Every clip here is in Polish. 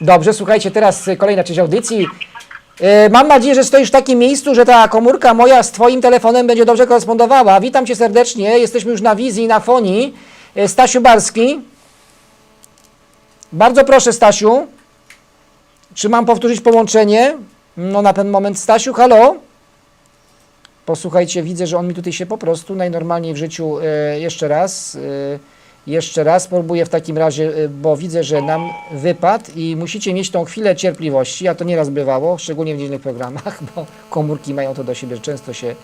Dobrze, słuchajcie, teraz kolejna część audycji. Y, Mam nadzieję, że stoisz w takim miejscu, że ta komórka moja z Twoim telefonem będzie dobrze korespondowała. Witam Cię serdecznie, jesteśmy już na wizji, na fonii. Y, Stasiu Barski. Bardzo proszę, Stasiu. Czy mam powtórzyć połączenie? No na ten moment, Stasiu, halo? Posłuchajcie, widzę, że on mi tutaj się po prostu najnormalniej w życiu y, jeszcze raz, jeszcze raz próbuję w takim razie, y, bo widzę, że nam wypadł i musicie mieć tą chwilę cierpliwości, a to nieraz bywało, szczególnie w niedzielnych programach, bo komórki mają to do siebie, że często się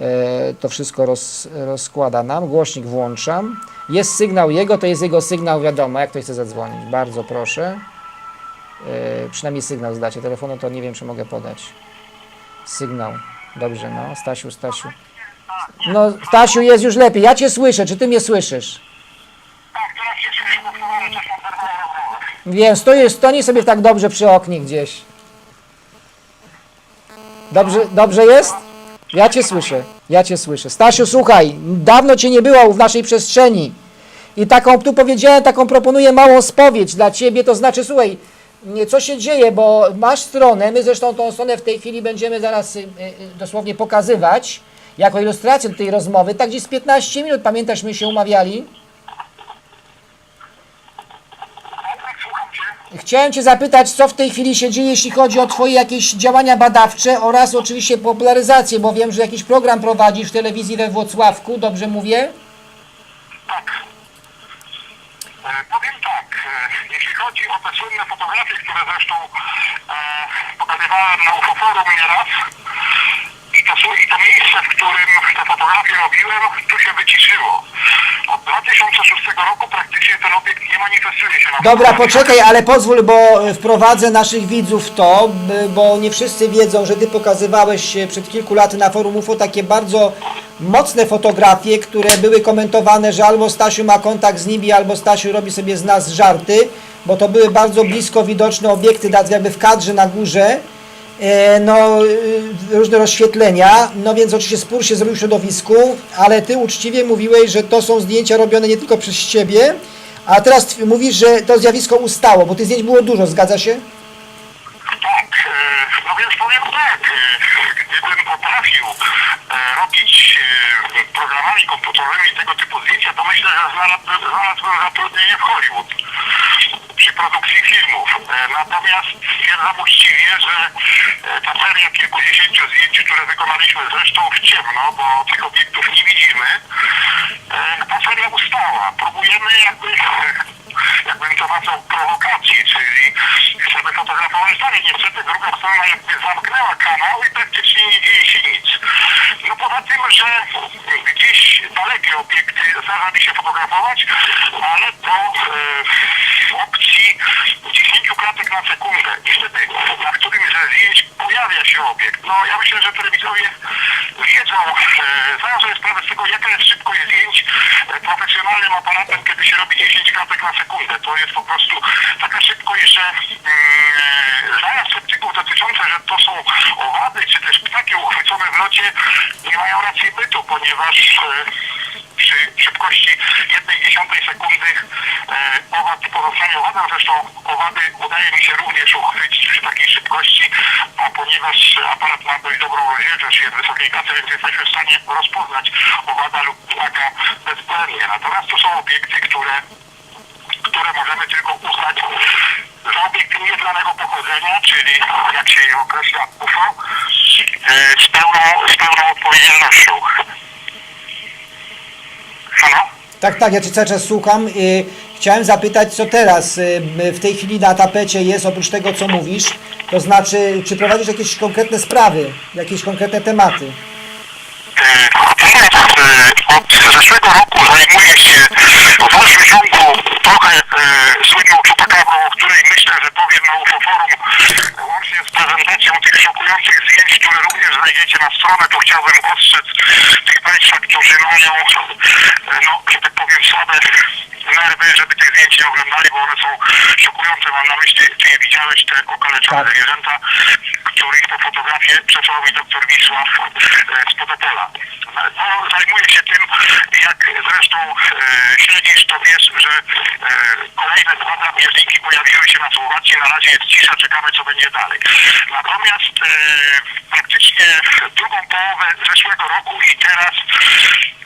e, to wszystko roz, rozkłada nam. Głośnik włączam. Jest sygnał jego, to jest jego sygnał, wiadomo, jak ktoś chce zadzwonić. Bardzo proszę. E, przynajmniej sygnał zdacie. Telefonu to nie wiem, czy mogę podać. Sygnał. Dobrze, no. Stasiu, Stasiu. No, Stasiu, jest już lepiej. Ja Cię słyszę. Czy Ty mnie słyszysz? Tak, teraz się słyszy, bo próbowałem coś tam zerwało rozmowę. Wiem, stoję, stoi sobie tak dobrze przy oknie gdzieś. Dobrze, dobrze jest? Ja Cię słyszę. Ja Cię słyszę. Stasiu, słuchaj, dawno Cię nie było w naszej przestrzeni. I taką, tu powiedziałem, taką proponuję małą spowiedź dla Ciebie, to znaczy, słuchaj, co się dzieje, bo masz stronę, my zresztą tą stronę w tej chwili będziemy zaraz y, y, dosłownie pokazywać, jako ilustrację do tej rozmowy, tak gdzieś z 15 minut, pamiętasz, my się umawiali? Tak, słucham cię. Chciałem Cię zapytać, co w tej chwili się dzieje, jeśli chodzi o Twoje jakieś działania badawcze oraz oczywiście popularyzację, bo wiem, że jakiś program prowadzisz w telewizji we Włocławku, dobrze mówię? Tak. E, powiem tak, e, jeśli chodzi o te słynne fotografie, które zresztą e, pokazywałem na UFO-forum nieraz, i to, i to miejsce, w którym te fotografie robiłem, tu się wyciszyło. Od 2006 roku praktycznie ten obiekt nie manifestuje się na Dobra, poczekaj, ale pozwól, bo e, wprowadzę naszych widzów w to, bo nie wszyscy wiedzą, że Ty pokazywałeś e, przed kilku laty na forum UFO takie bardzo mocne fotografie, które były komentowane, że albo Stasiu ma kontakt z nimi, albo Stasiu robi sobie z nas żarty, bo to były bardzo blisko widoczne obiekty, tak jakby w kadrze na górze. E, no, y, różne rozświetlenia, no więc oczywiście spór się zrobił w środowisku, ale ty uczciwie mówiłeś, że to są zdjęcia robione nie tylko przez ciebie, a teraz mówisz, że to zjawisko ustało, bo tych zdjęć było dużo, zgadza się? Tak, e, no więc powiem tak, e, gdybym potrafił e, programami komputerowymi tego typu zdjęcia, to myślę, że znalazłbym, znalazłbym zatrudnienie w Hollywood przy produkcji filmów. E, Natomiast stwierdzam uczciwie, że e, ta seria kilkudziesięciu zdjęć, które wykonaliśmy zresztą w ciemno, bo tych obiektów nie widzimy, ta seria ustała. Próbujemy jakby to nazwał prowokacji, czyli chcemy fotografować dalej. Niestety druga strona jakby zamknęła kanał i praktycznie nie dzieje się nic. No poza tym, że gdzieś dalekie obiekty zdarza mi się fotografować, ale to e, w opcji 10 klatek na sekundę. I wtedy na którymś ze zdjęć pojawia się obiekt. No ja myślę, że telewizowie wiedzą, e, zdają sobie sprawę z tego, jaka jest szybkość zdjęć e, profesjonalnym aparatem, kiedy się robi 10 klatek na sekundę. To jest po prostu taka szybkość, że zdania sceptyków dotyczące, że to są owady, czy też ptaki uchwycone w locie, nie mają racji bytu, ponieważ e, przy szybkości jednej dziesiątej sekundy owad pozostanie owadem. Zresztą owady udaje mi się również uchwycić przy takiej szybkości, a ponieważ aparat ma dość dobrą rozdzielczość, jest wysokiej klasy, więc jesteśmy w stanie rozpoznać owada lub ptaka bezbłędnie. Natomiast to są obiekty, które które możemy tylko uznać za obiekty nieznanego pochodzenia, czyli jak się je określa UFO, e, z pełną, z pełną odpowiedzialnością. Halo? Tak, tak, ja Cię cały czas słucham. Y, Chciałem zapytać, co teraz y, w tej chwili na tapecie jest, oprócz tego, co mówisz, to znaczy, czy prowadzisz jakieś konkretne sprawy, jakieś konkretne tematy? Teraz e, od zeszłego roku zajmuję się w dalszym ciągu trochę e, słynną czupakabrą, o której myślę, że powiem na UFO Forum, łącznie z prezentacją tych szokujących zdjęć, które również znajdziecie na stronę, to chciałbym ostrzec tych Państwa, którzy mają, e, no, że tak powiem, słabe nerwy, żeby tych zdjęć nie oglądali, bo one są szokujące. Mam na myśli, czy je widziałeś, te okaleczone Tak. zwierzęta, których to fotografię przesłał mi doktor Wisław e, z Podopola. No, zajmuję się tym, jak zresztą e, śledzisz, to wiesz, że kolejne dwa drapieżniki pojawiły się na Słowacji na razie jest cisza, czekamy co będzie dalej. Natomiast e, praktycznie drugą połowę zeszłego roku i teraz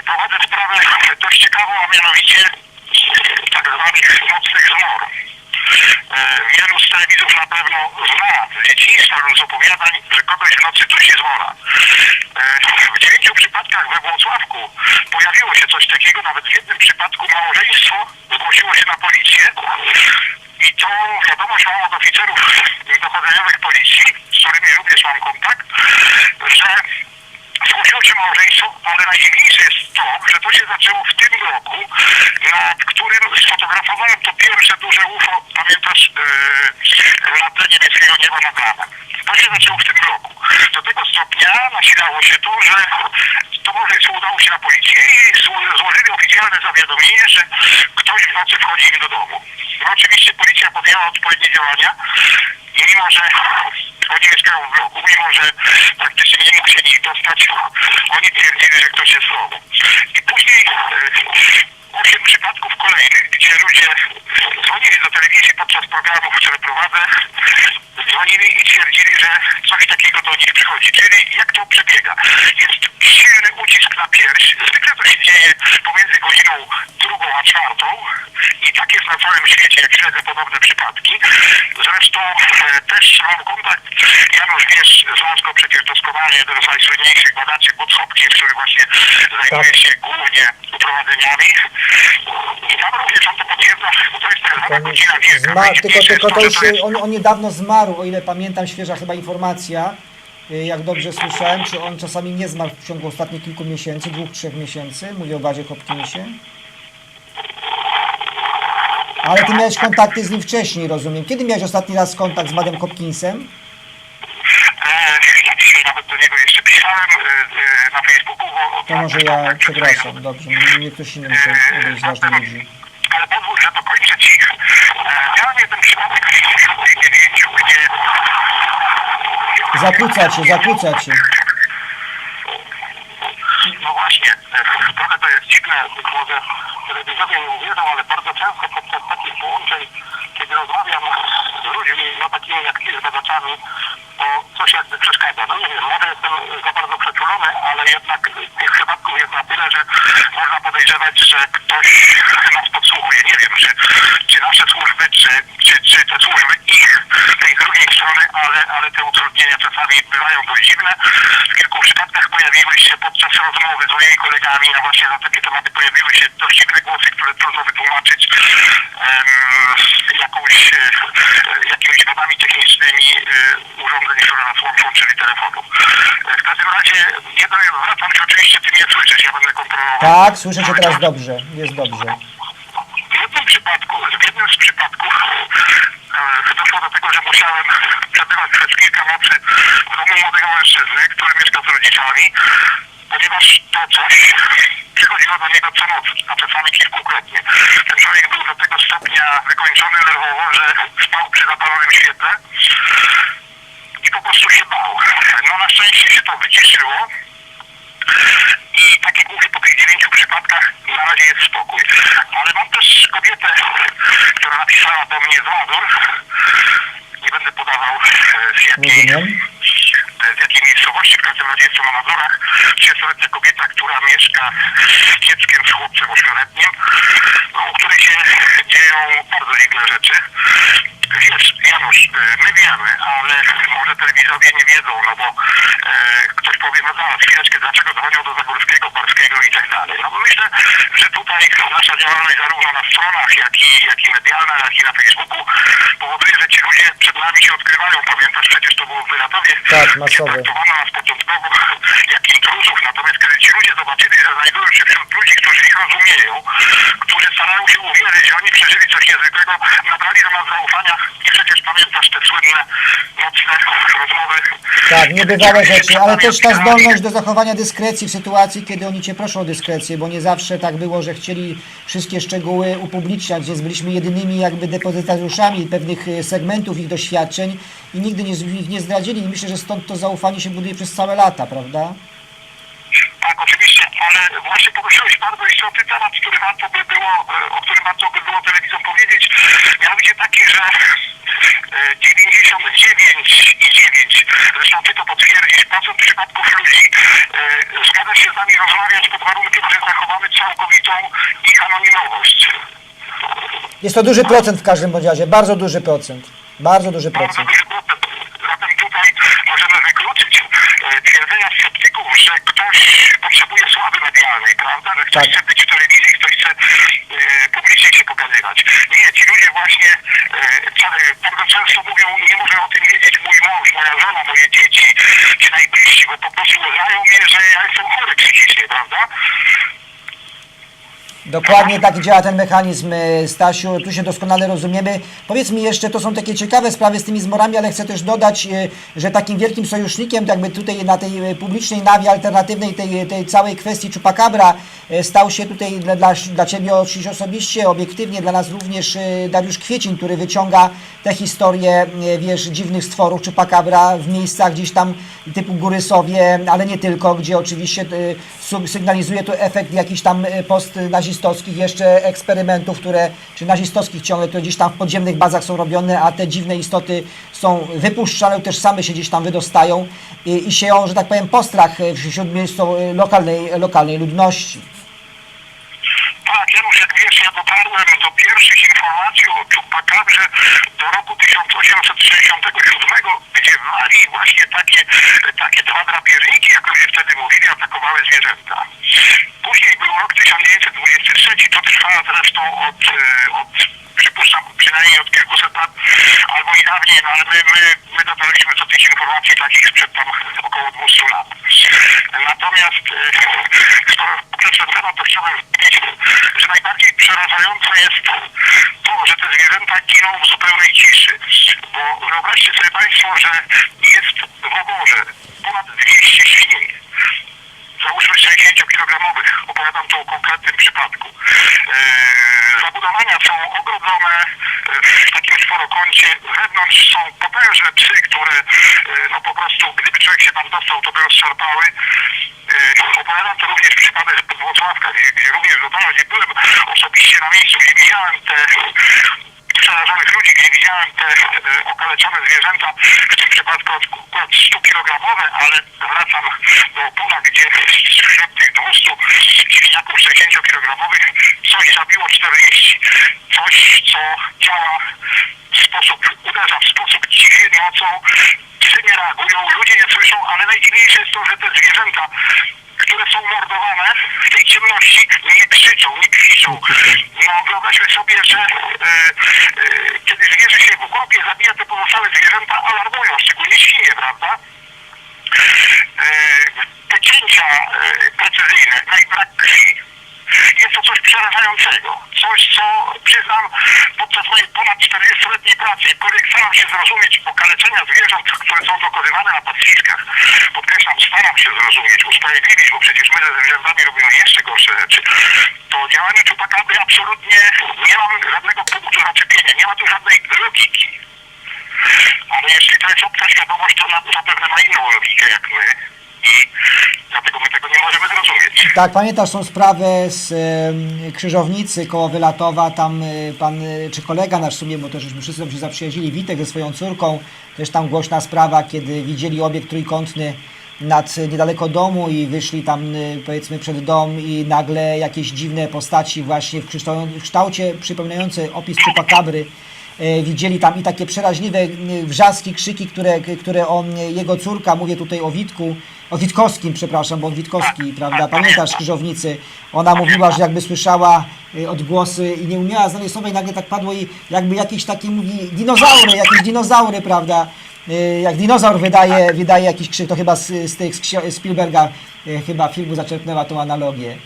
prowadzę sprawę dość ciekawą, a mianowicie tak zwanych nocnych zmor. E, Wielu z na pewno zna z dzieciństwa lub z opowiadań, że kogoś w nocy dusi zmora. E, W dziewięciu przypadkach we Włocławku pojawiło się coś takiego, nawet w jednym przypadku małżeństwo zgłosiło się na policję i to wiadomość mam od oficerów dochodzeniowych policji, z którymi również mam kontakt, że się małżeństwo, ale najdziwniejsze jest to, że to się zaczęło w tym roku, nad którym sfotografowałem to pierwsze duże UFO, pamiętasz, yy, na tle niebieskiego nieba nad ramem. To się zaczęło w tym roku. Do tego stopnia nasilało się to, że to małżeństwo udało się na policję i zło- złożyli oficjalne zawiadomienie, że ktoś w nocy wchodzi im do domu. No oczywiście policja podjęła odpowiednie działania i mimo, że oni mieszkają w bloku, mimo, że praktycznie nie mógł się nich dostać, oni twierdzili, że ktoś jest w domu. I później osiem przypadków kolejnych, gdzie ludzie dzwonili do telewizji podczas programów, które prowadzę, dzwonili i twierdzili, że coś takiego do nich przychodzi. Czyli jak to przebiega? Jest silny ucisk na pierś. Zwykle to się dzieje pomiędzy godziną drugą a czwartą i tak jest na całym świecie, jak śledzę podobne przypadki. Zresztą e, też mam kontakt, Janusz wiesz, znasz go przecież doskonale, jeden z najsłynniejszych badaczy Butz Hopkins, który właśnie zajmuje się głównie uprowadzeniami. I tam również on to potwierdza, bo to jest tak zwana godzina wielka. Zma, tylko, tylko to już, on, on niedawno zmarł, o ile pamiętam, świeża chyba informacja, y, jak dobrze słyszałem, czy on czasami nie zmarł w ciągu ostatnich kilku miesięcy, dwóch, trzech miesięcy, mówię o Badzie Hopkinsie. Ale ty miałeś kontakty z nim wcześniej, rozumiem. Kiedy miałeś ostatni raz kontakt z Badem Hopkinsem? E, Ja dzisiaj nawet do niego jeszcze pisałem e, e, na Facebooku. Bo, To może ja, przepraszam, dobrze, mnie mnie ktoś inny musiał odejść z ważnych ludzi. Ale pozwól, że dokończę ci. E, Miałem jeden przypadek w dziewięciu, gdzie Zakłóca cię, zakłóca cię. No właśnie, trochę to jest dziwne, być może telewizjowie nie uwierzą, ale bardzo często podczas takich połączeń, kiedy rozmawiam z ludźmi, no takimi jak ty, z badaczami, to coś jakby przeszkadza. No nie wiem, może jestem za bardzo przeczulony, ale jednak tych przypadków jest na tyle, że można podejrzewać, że ktoś nas podsłuchuje. Nie wiem, czy, czy nasze służby, czy, czy, czy te służby ich, tej drugiej strony, ale, ale te utrudnienia czasami bywają dość dziwne. W kilku przypadkach pojawiły się podczas rozmowy z moimi kolegami, a właśnie na takie tematy pojawiły się dość dziwne głosy, które trudno wytłumaczyć em, jakąś, e, jakimiś wadami technicznymi urządzeń, które nas łączą, czyli telefonów. E, W każdym razie, jedno zwracam się oczywiście, ty mnie słyszysz, ja będę kontrolował. Tak, słyszę cię teraz dobrze, jest dobrze. W jednym przypadku, w jednym z przypadków e, doszło do tego, że musiałem przebywać przez kilka nocy w domu młodego mężczyzny, który mieszka z rodzicami, ponieważ to coś przychodziło do niego co noc, a czasami kilkukrotnie. Ten człowiek był do tego stopnia wykończony nerwowo, że spał przy zapalonym świetle i po prostu się bał. No na szczęście się to wyciszyło. I tak jak mówię, po tych dziewięciu przypadkach na razie jest spokój. Ale mam też kobietę, która napisała do mnie z Mazur. Nie będę podawał e, z jakiej, z jakiej miejscowości, w każdym razie jest to na Mazurach. 30-letnia kobieta, która mieszka z dzieckiem, z chłopcem ośmioletnim, no, u której się dzieją bardzo dziwne rzeczy. Wiesz, Janusz, e, my wiemy, ale może telewizowie nie wiedzą, no bo e, ktoś powie, no zaraz, chwileczkę, dlaczego dzwonią do Zagórskiego, Parskiego i tak dalej. No myślę, że tutaj zarówno na stronach, jak i, jak i medialna, jak i na Facebooku powoduje, że ci ludzie przed nami się odkrywają. Pamiętasz, przecież to było w Tak, gdzie masowe. traktowano nas początkowo jak intruzów, natomiast kiedy ci ludzie zobaczyli, że znajdują się wśród ludzi, którzy ich rozumieją, którzy starają się uwierzyć, że oni przeżyli coś niezwykłego, nabrali do nas zaufania i przecież pamiętasz te słynne nocne rozmowy. Tak, niebywałe rzeczy, ale też ta zdolność do zachowania dyskrecji w sytuacji, kiedy oni cię proszą o dyskrecję, bo nie zawsze tak było, że chcieli wszystkie szczegóły upubliczniać, więc byliśmy jedynymi jakby depozytariuszami pewnych e, segmentów ich doświadczeń i nigdy nie, ich nie zdradzili i myślę, że stąd to zaufanie się buduje przez całe lata, prawda? Tak, oczywiście, ale właśnie poruszyłeś bardzo istotny temat, który warto by było, e, o którym warto by było telewizją powiedzieć, mianowicie taki, że e, 99,9, zresztą ty to potwierdzisz, procent przypadków ludzi e, zgadza się z nami rozmawiać pod warunkiem, że zachowamy całkowitą ich anonimowość. Jest to duży procent w każdym bądź razie, bardzo duży procent. Bardzo duży Bardzo procent. duży procent. Zatem tutaj możemy wykluczyć e, twierdzenia sceptyków, że ktoś potrzebuje sławy medialnej, prawda? Że ktoś Tak. chce być w telewizji, chce e, publicznie się pokazywać. Nie, ci ludzie właśnie e, ca- bardzo często mówią, nie może o tym wiedzieć mój mąż, moja żona, moje dzieci, ci najbliżsi, bo po prostu uznają mnie, że ja jestem chory psychicznie, prawda? Dokładnie tak działa ten mechanizm, e, Stasiu, tu się doskonale rozumiemy. Powiedz mi jeszcze, to są takie ciekawe sprawy z tymi zmorami, ale chcę też dodać, e, że takim wielkim sojusznikiem jakby tutaj na tej e, publicznej nawie alternatywnej, tej, tej całej kwestii Chupacabra e, stał się tutaj dla, dla, dla Ciebie oczywiście osobiście, obiektywnie, dla nas również Dariusz Kwiecin, który wyciąga te historie, wiesz, dziwnych stworów Chupacabra w miejscach gdzieś tam typu Górysowie, ale nie tylko, gdzie oczywiście sygnalizuje to efekt jakichś tam e, postnazistowskich jeszcze eksperymentów, które, czy nazistowskich ciągle, które gdzieś tam w podziemnych bazach są robione, a te dziwne istoty są wypuszczane, też same się gdzieś tam wydostają i, i sieją, że tak powiem, postrach wśród miejscu- lokalnej, lokalnej ludności. Janusz, jak wiesz, ja dotarłem do pierwszych informacji o Czupacabrze do roku 1867, gdzie w właśnie takie, takie dwa drapieżniki, jak ludzie wtedy mówili, atakowały zwierzęta. Później był rok 1923, to trwa zresztą od, e, od przypuszczam przynajmniej od kilkuset lat, albo i dawniej, no ale my, my, my dotarliśmy do tych informacji takich sprzed tam około 200 lat. Natomiast e, przeszedł temat, to chciałbym powiedzieć, że najbardziej przerażające jest to, że te zwierzęta giną w zupełnej ciszy. Bo wyobraźcie sobie Państwo, że jest w oborze ponad 200 świń załóżmy 60-kilogramowych, opowiadam tu o konkretnym przypadku. Yy, zabudowania są ogrodzone yy, w takim czworokącie. Wewnątrz są potężne psy, które yy, no po prostu, gdyby człowiek się tam dostał, to by rozszarpały. Opowiadam to również przypadek z Włocławka, gdzie, gdzie również dodałem, gdzie byłem osobiście na miejscu, gdzie widziałem te przerażonych ludzi, gdzie widziałem te e, okaleczone zwierzęta, w tym przypadku akurat 100-kilogramowe, ale wracam do Opola, gdzie wśród tych 200 świniaków 60-kilogramowych coś zabiło 40. Coś, co działa w sposób, uderza w sposób cichy nocą, psy nie reagują, ludzie nie słyszą, ale najdziwniejsze jest to, że te zwierzęta które są mordowane w tej ciemności nie krzyczą, nie kwiczą. No wyobraźmy sobie, że e, e, kiedy zwierzę się w grupie zabija te pozostałe zwierzęta, alarmują, szczególnie świnie, prawda? E, te cięcia e, precyzyjne, no i brak krwi. Jest to coś przerażającego. Coś, co przyznam podczas mojej ponad 40-letniej pracy, jakkolwiek staram się zrozumieć okaleczenia zwierząt, które są dokonywane na pastwiskach. Podkreślam, staram się zrozumieć, usprawiedliwić, bo przecież my ze zwierzętami robimy jeszcze gorsze rzeczy. To działanie czupakabry absolutnie nie mam żadnego punktu zaczepienia, nie ma tu żadnej logiki. Ale jeśli to jest obca świadomość, to na- zapewne ma inną logikę jak my i dlatego my tego nie możemy zrozumieć. Tak, pamiętasz tą sprawę z em, Krzyżownicy koło Wylatowa, tam e, pan, e, czy kolega nasz w sumie, bo też żeśmy wszyscy tam się zaprzyjaźnili, Witek ze swoją córką, też tam głośna sprawa, kiedy widzieli obiekt trójkątny nad, niedaleko domu i wyszli tam e, powiedzmy przed dom i nagle jakieś dziwne postaci właśnie w kształcie, przypominające opis Chupacabry e, widzieli tam i takie przeraźliwe e, wrzaski, krzyki, które, które on, e, jego córka, mówię tutaj o Witku, o Witkowskim, przepraszam, bo Witkowski, prawda, pamiętasz Krzyżownicy, ona mówiła, że jakby słyszała e, odgłosy i nie umiała znaleźć słowa i nagle tak padło i jakby jakieś takie mówi, dinozaury, jakieś dinozaury, prawda, E, jak dinozaur wydaje, wydaje jakiś krzyk, to chyba z, z tych z Spielberga e, chyba filmu zaczerpnęła tą analogię.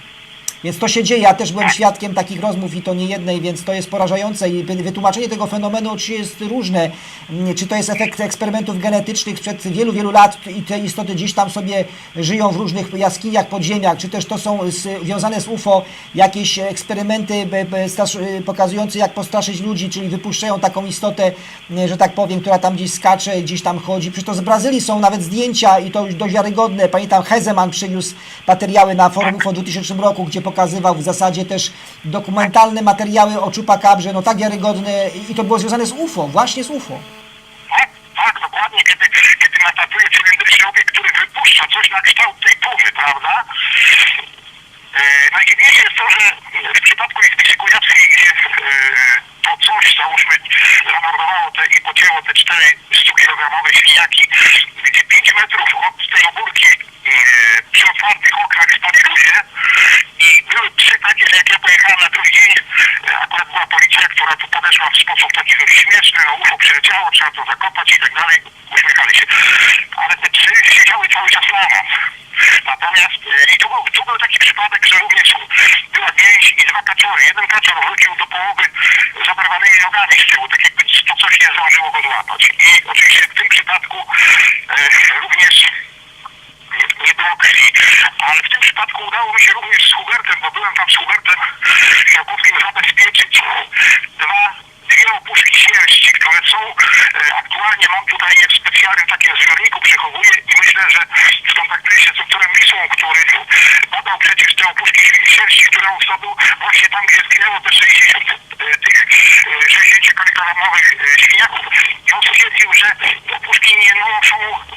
Więc to się dzieje, ja też byłem świadkiem takich rozmów i to nie jednej, więc to jest porażające i wy- wytłumaczenie tego fenomenu oczywiście jest różne. Mm, Czy to jest efekt eksperymentów genetycznych sprzed wielu, wielu lat i te istoty gdzieś tam sobie żyją w różnych jaskiniach, podziemiach, czy też to są związane z UFO jakieś eksperymenty pokazujące jak postraszyć ludzi, czyli wypuszczają taką istotę, y, że tak powiem, która tam gdzieś skacze, gdzieś tam chodzi. Przecież to z Brazylii są nawet zdjęcia i to już dość wiarygodne. Pamiętam Hezeman przyniósł materiały na forum UFO w 2000 roku, gdzie pokazywał w zasadzie też dokumentalne materiały o czubakabrze, no tak wiarygodne i to było związane z UFO, właśnie z UFO. Tak, tak, dokładnie, kiedy, kiedy natatuje cylindryczny obiekt, który wypuszcza coś na kształt tej pumy, prawda? Yy, najdziwniejsze jest to, że w przypadku Izbiszy Kujawskiej, gdzie yy, to coś, załóżmy, zamordowało te i pocięło te cztery 100-kilogramowe świniaki, gdzie 5 metrów od tej ogórki yy, przy otwartych oknach stali ludzie, jak ja pojechałem na drugi dzień, akurat była policja, która tu podeszła w sposób taki dość śmieszny, no UFO przyleciało, trzeba to zakopać i tak dalej, uśmiechali się. Ale te trzy siedziały cały czas na nas. Natomiast e, i tu był, tu był taki przypadek, że również była pięć i dwa kaczory. Jeden kaczor wrócił do połowy z oberwanymi nogami z tyłu, tak jakby to coś nie zdążyło go złapać. I oczywiście w tym przypadku e, również nie, nie Ale w tym przypadku udało mi się również z Hubertem, bo byłem tam z Hubertem Siałkowskim zabezpieczyć dwa, dwie opuszki sierści, które są e, aktualnie mam tutaj je w specjalnym takim zbiorniku przechowuję i myślę, że skontaktuję się z doktorem Lisą, który badał przecież te opuszki sierści, które on zdobył właśnie tam, gdzie zginęło te 60 e, tych e, 60-kilogramowych e, świniaków. I on stwierdził, że opuszki nie noszą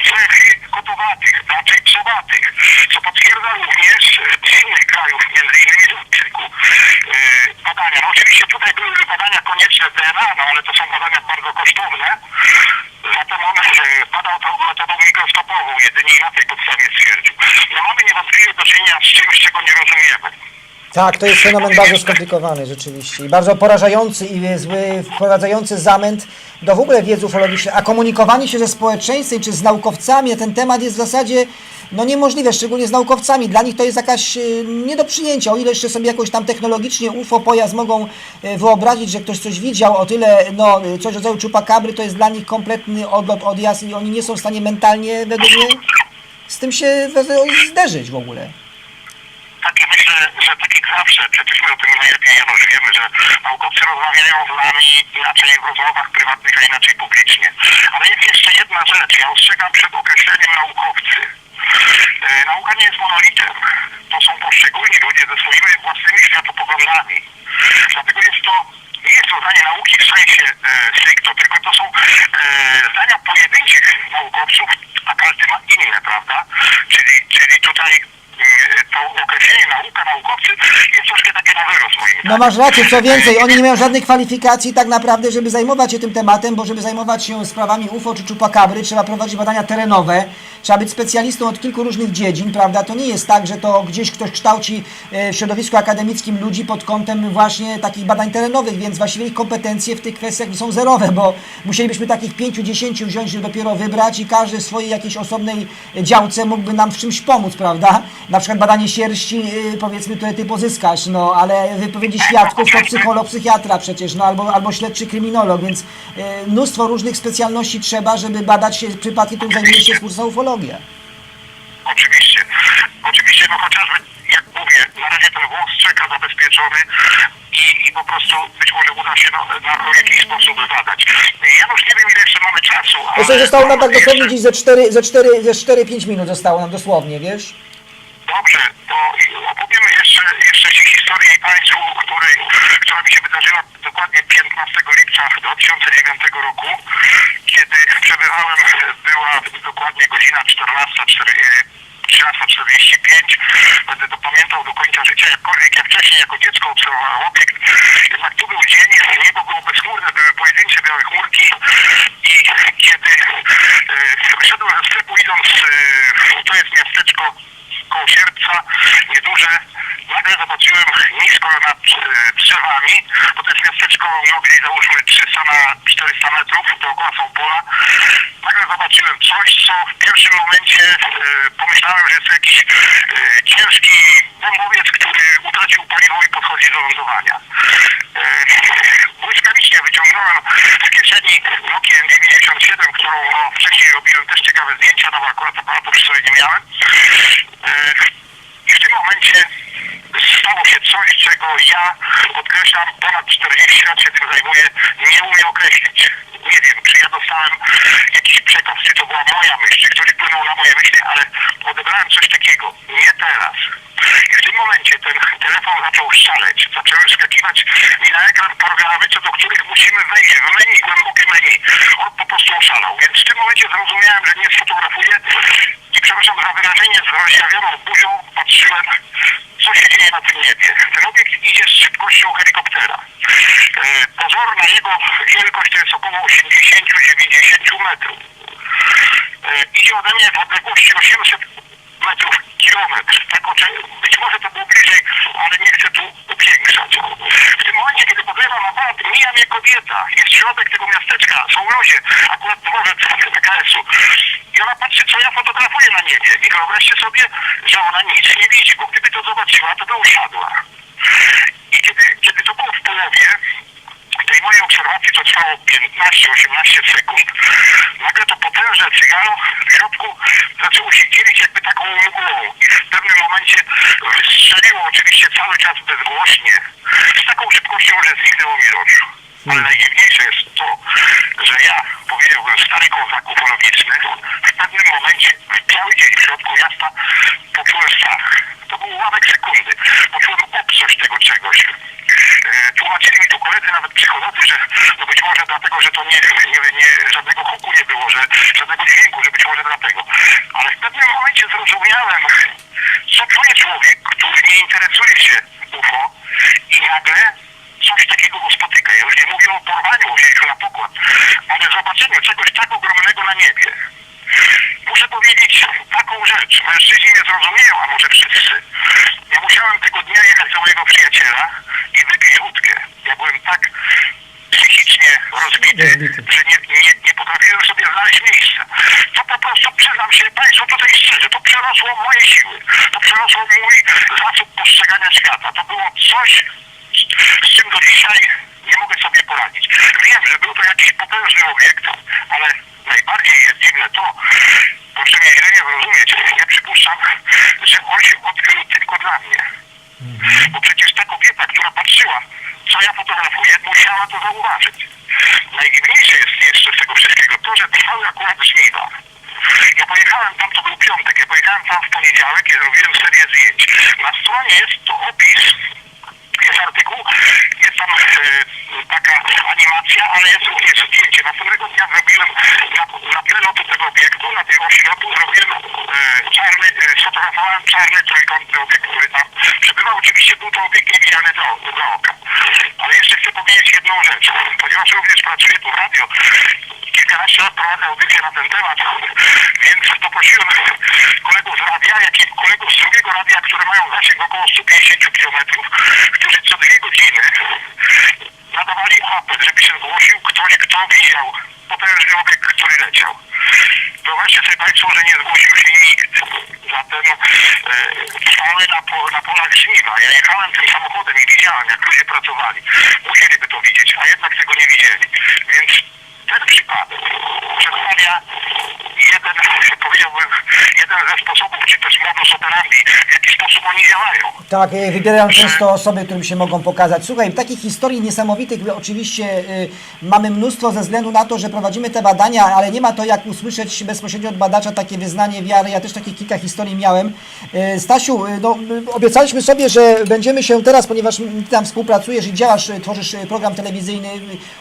cechy kotowatych, raczej psowatych, co potwierdza również e, z innych krajów, między innymi z Meksyku, e, badania. No oczywiście tutaj były badania konieczne DNA, no ale to są badania bardzo kosztowne. Zatem on e, badał to metodą mikroskopową, jedynie na tej podstawie stwierdził. No mamy niewątpliwie do czynienia z czymś, czego nie rozumiemy. Tak, to jest fenomen bardzo skomplikowany rzeczywiście i bardzo porażający i zły, wprowadzający zamęt do w ogóle wiedzy ufologicznej, a komunikowanie się ze społeczeństwem czy z naukowcami na ten temat jest w zasadzie no niemożliwe, szczególnie z naukowcami. Dla nich to jest jakaś y, nie do przyjęcia, o ile jeszcze sobie jakoś tam technologicznie UFO pojazd mogą y, wyobrazić, że ktoś coś widział, o tyle no coś rodzaju czupakabry to jest dla nich kompletny odlot, odjazd i oni nie są w stanie mentalnie według mnie z tym się zderzyć w ogóle. takie myślę, że tak jak zawsze, przecież my o tym najlepiej Janusz wiemy, że naukowcy rozmawiają z nami inaczej w rozmowach prywatnych, a inaczej publicznie. Ale jest jeszcze jedna rzecz, ja ostrzegam przed określeniem naukowcy. E, nauka nie jest monolitem. To są poszczególni ludzie ze swoimi własnymi światopoglądami. Dlatego jest to, nie jest to zdanie nauki w sensie e, stricto, tylko to są e, zdania pojedynczych naukowców, a każdy ma inne, prawda? Czyli, czyli tutaj określenie nauka, naukowcy jest troszkę takie na wyrost moim No masz rację, co więcej, oni nie mają żadnych kwalifikacji tak naprawdę, żeby zajmować się tym tematem, bo żeby zajmować się sprawami UFO czy czupakabry, trzeba prowadzić badania terenowe, trzeba być specjalistą od kilku różnych dziedzin, prawda? To nie jest tak, że to gdzieś ktoś kształci e, w środowisku akademickim ludzi pod kątem właśnie takich badań terenowych, więc właściwie ich kompetencje w tych kwestiach są zerowe, bo musielibyśmy takich pięciu, dziesięciu wziąć i dopiero wybrać i każdy w swojej jakiejś osobnej działce mógłby nam w czymś pomóc, prawda? Na przykład badanie sierści, y, powiedzmy tutaj ty pozyskasz, no ale wypowiedzi świadków to psycholog, psychiatra przecież, no albo, albo śledczy kryminolog, więc y, mnóstwo różnych specjalności trzeba, żeby badać się przypadki, którym zajmuje się twórca ufologia. Oczywiście. Oczywiście, no chociażby, jak mówię, na razie ten włos czeka zabezpieczony i, i po prostu być może uda się na, w jakiś sposób badać. Janusz, nie wiem ile jeszcze mamy czasu, ale... Jeszcze zostało nam tak dosłownie jeszcze- gdzieś ze 4, ze 4, ze 4-5 minut zostało nam dosłownie, wiesz? Dobrze, to opowiemy jeszcze, historię Państwu, której, która mi się wydarzyła dokładnie 15 lipca 2009 roku, kiedy przebywałem, była dokładnie godzina 14.45, będę to pamiętał do końca życia, jakkolwiek ja wcześniej jako dziecko obserwowałem obiekt, jednak tu był dzień, niebo było bezchmurne, były pojedyncze białe chmurki i kiedy e, wyszedłem ze sklepu idąc, e, to jest miasteczko koło Sierpca, nieduże. Nagle zobaczyłem nisko nad e, drzewami, bo to jest miasteczko, no załóżmy 300 na 400 metrów dookoła są pola. Nagle zobaczyłem coś, co w pierwszym momencie e, pomyślałem, że jest jakiś e, ciężki bombowiec, który utracił paliwo i podchodzi do lądowania. E, błyskawicznie wyciągnąłem z kieszeni Nokia N97, którą no, wcześniej robiłem też ciekawe zdjęcia, no bo akurat aparatu przy sobie nie miałem. E, I w tym momencie stało się coś, czego ja, podkreślam, ponad 40 lat się tym zajmuję, nie umiem określić. Nie wiem, czy ja dostałem jakiś przekaz, czy to była moja myśl, czy ktoś wpłynął na moje myśli, ale odebrałem coś takiego. Nie teraz. I w tym momencie ten telefon zaczął szaleć. Zaczęły wskakiwać mi na ekran programy, co do których musimy wejść w menu, głębokie menu. On po prostu oszalał. Więc w tym momencie zrozumiałem, że nie sfotografuję i przepraszam za wyrażenie, z rozjawioną buzią patrzyłem, co się dzieje na tym niebie. Ten obiekt idzie z szybkością helikoptera. Pozorna jego wielkość to jest około 80-90 metrów. E, idzie ode mnie w odległości 800 metrów kilometr. Tak być może to było bliżej, ale nie chcę tu upiększać. W tym momencie, kiedy podlewam aparat, mija mnie kobieta. Jest środek tego miasteczka, są ludzie, akurat dworzec PKS-u. I ona patrzy, co ja fotografuję na niebie. I wyobraźcie sobie, że ona nic nie widzi, bo gdyby to zobaczyła, to by usiadła. I kiedy, kiedy to było w połowie, tej mojej obserwacji to trwało 15-18 sekund. Nagle to potężne cygaro w środku zaczęło się dzielić jakby taką mgłą. I w pewnym momencie wystrzeliło oczywiście cały czas bezgłośnie. Z taką szybkością, że zniknęło mi z oczu. Ale najdziwniejsze jest to, że ja, powiedziałbym stary kozak ufologiczny, w pewnym momencie w biały dzień w środku miasta poczułem strach. To był ułamek sekundy. Poczułem obcość tego czegoś. E, tłumaczyli mi tu koledzy nawet psycholodzy, że no być może dlatego, że to nie, nie, nie żadnego huku nie było, że żadnego dźwięku, że być może dlatego. Ale w pewnym momencie zrozumiałem, co czuje człowiek, który nie interesuje się UFO i nagle coś takiego go spotyka. Ja już nie mówię o porwaniu, o wzięciu na pokład, ale zobaczeniu czegoś tak ogromnego na niebie. Muszę powiedzieć taką rzecz. Mężczyźni nie zrozumieją, a może wszyscy. Ja musiałem tego dnia jechać do mojego przyjaciela i wypić wódkę. Ja byłem tak psychicznie rozbity, że nie, nie, nie potrafiłem sobie znaleźć miejsca. To po prostu, przyznam się Państwu tutaj szczerze, to przerosło moje siły. To przerosło mój zasób postrzegania świata. To było coś, z czym do dzisiaj nie mogę sobie poradzić. Wiem, że był to jakiś potężny obiekt, ale najbardziej jest dziwne to, proszę mnie źle nie zrozumieć, ja przypuszczam, że on się odkrył tylko dla mnie. Bo przecież ta kobieta, która patrzyła, co ja fotografuję, musiała to zauważyć. Najdziwniejsze jest jeszcze z tego wszystkiego to, że trwały akurat żniwa. Ja pojechałem tam, to był piątek, ja pojechałem tam w poniedziałek i zrobiłem serię zdjęć. Na stronie jest to opis jest artykuł, jest tam e, taka animacja, ale jest również zdjęcie. Następnego dnia zrobiłem na, na tle lotu tego obiektu, na tej osi lotu zrobiłem e, czarny, e, sfotografowałem czarny trójkątny obiekt, który tam przebywał. Oczywiście był to obiekt niewidzialny dla, dla oka. Jeszcze chcę powiedzieć jedną rzecz, ponieważ również pracuję tu w radio. Kilkanaście lat prowadzę audycję na ten temat, więc poprosiłem kolegów z radia, jak i kolegów z drugiego radia, które mają zasięg około 150 km, którzy co dwie godziny nadawali apel, żeby się zgłosił ktoś, kto widział potężny obiekt, który leciał. Wyobraźcie sobie Państwo, że nie zgłosił się nikt. Zatem e, trwały na, po, na polach żniwa. Ja jechałem tym samochodem i widziałem, jak ludzie pracowali. Musieliby to widzieć, a jednak tego nie widzieli. Więc ten przypadek przedstawia jeden, powiedziałbym, jeden ze sposobów, czy też modus operandi, w jaki sposób oni działają. Tak, e, wybierają często osoby, którym się mogą pokazać. Słuchaj, takich historii niesamowitych oczywiście y, mamy mnóstwo ze względu na to, że prowadzimy te badania, ale nie ma to jak usłyszeć bezpośrednio od badacza takie wyznanie wiary. Ja też takie kilka historii miałem. Y, Stasiu, no, obiecaliśmy sobie, że będziemy się teraz, ponieważ ty tam współpracujesz i działasz, tworzysz program telewizyjny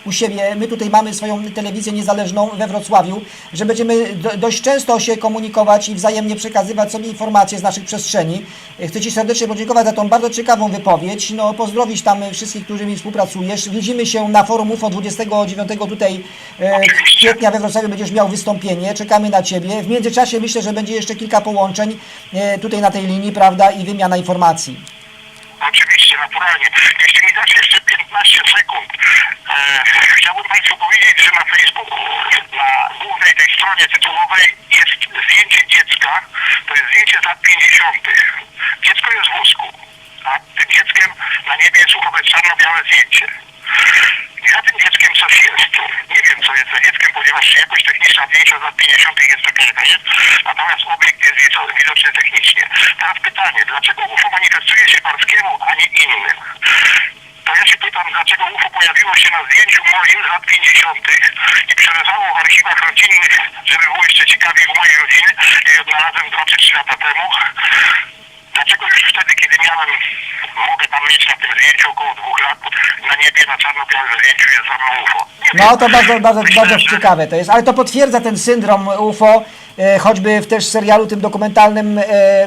u siebie. My tutaj mamy swoją telewizję niezależną we Wrocławiu, że będziemy do, dość często się komunikować i wzajemnie przekazywać sobie informacje z naszych przestrzeni. Chcę Ci serdecznie podziękować za tą bardzo ciekawą wypowiedź. No, pozdrowić tam wszystkich, którymi współpracujesz. Widzimy się na forum UFO 29 tutaj e, kwietnia we Wrocławiu będziesz miał wystąpienie. Czekamy na Ciebie. W międzyczasie myślę, że będzie jeszcze kilka połączeń e, tutaj na tej linii, prawda, i wymiana informacji. Oczywiście, naturalnie. Jeśli mi dacie jeszcze 15 sekund, e, chciałbym Państwu powiedzieć, że na Facebooku, na głównej tej stronie tytułowej jest zdjęcie dziecka. To jest zdjęcie z lat 50. Dziecko jest w wózku, a tym dzieckiem na niebie jest uchowe czarno-białe zdjęcie. Za tym dzieckiem coś jest. Nie wiem, co jest za dzieckiem, ponieważ jakość techniczna zdjęcia z lat 50. jest taka, jaka jest, natomiast obiekt jest widoczny technicznie. Teraz pytanie, dlaczego UFO manifestuje się Barskiemu, a nie innym? To ja się pytam dlaczego UFO pojawiło się na zdjęciu moim z lat 50. i przeleżało w archiwach rodzinnych, żeby było jeszcze ciekawiej u mojej rodziny i odnalazłem 2 czy 3 lata temu. Dlaczego już wtedy, kiedy miałem, mogę tam mieć na tym zdjęciu około dwóch lat, na niebie na czarno-białym zdjęciu jest za mną UFO? Nie No wiem. to bardzo, bardzo, Myślę, bardzo że- ciekawe to jest, ale to potwierdza ten syndrom UFO, e, choćby w też serialu tym dokumentalnym e,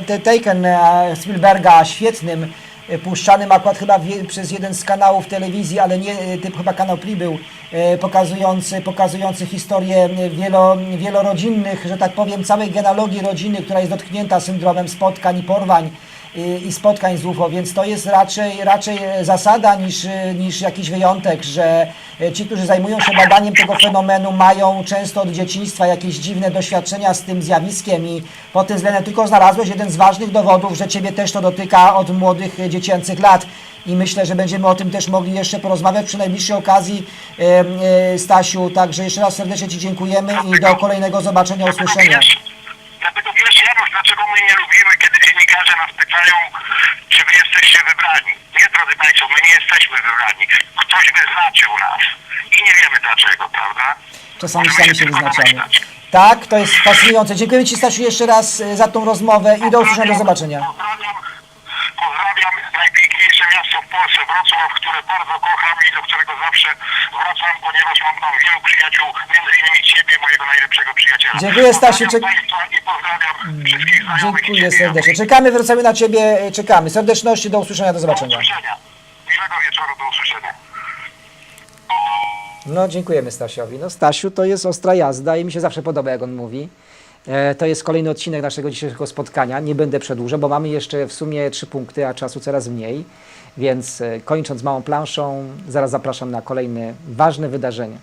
The Taken e, Spielberga, świetnym, puszczanym akurat chyba wie, przez jeden z kanałów telewizji, ale nie, e, typ chyba kanał był, e, pokazujący, pokazujący historię e, wielo, wielorodzinnych, że tak powiem, całej genealogii rodziny, która jest dotknięta syndromem spotkań i porwań i i spotkań z UFO, więc to jest raczej, raczej zasada niż, niż jakiś wyjątek, że ci, którzy zajmują się badaniem tego fenomenu, mają często od dzieciństwa jakieś dziwne doświadczenia z tym zjawiskiem i pod tym względem tylko znalazłeś jeden z ważnych dowodów, że Ciebie też to dotyka od młodych e, dziecięcych lat. I myślę, że będziemy o tym też mogli jeszcze porozmawiać przy najbliższej okazji, e, e, Stasiu. Także jeszcze raz serdecznie Ci dziękujemy i do kolejnego zobaczenia, usłyszenia. Wiesz, Dlatego wiesz, Janusz, dlaczego my nie lubimy, kiedy dziennikarze nas pytają, czy wy jesteście wybrani. Nie, drodzy Państwo, my nie jesteśmy wybrani. Ktoś wyznaczył nas. I nie wiemy dlaczego, prawda? Czasami Możemy sami się tylko wyznaczamy. domyślać. Tak, to jest fascynujące. Dziękuję Ci Stasiu jeszcze raz e, za tą rozmowę i do usłyszenia, do zobaczenia. Pozdrawiam Które bardzo kocham i do którego zawsze wracam, ponieważ mam tam wielu przyjaciół, między innymi Ciebie, mojego najlepszego przyjaciela. Dziękuję, Stasiu. Czek- Dziękuję serdecznie. Czekamy, wracamy na Ciebie, czekamy. Serdeczności, do usłyszenia, do Do zobaczenia. usłyszenia. Miłego wieczoru, do usłyszenia. No, dziękujemy Stasiowi. No, Stasiu to jest ostra jazda i mi się zawsze podoba, jak on mówi. E, to jest kolejny odcinek naszego dzisiejszego spotkania. Nie będę przedłużał, bo mamy jeszcze w sumie trzy punkty, a czasu coraz mniej. Więc e, kończąc małą planszą, zaraz zapraszam na kolejne ważne wydarzenie.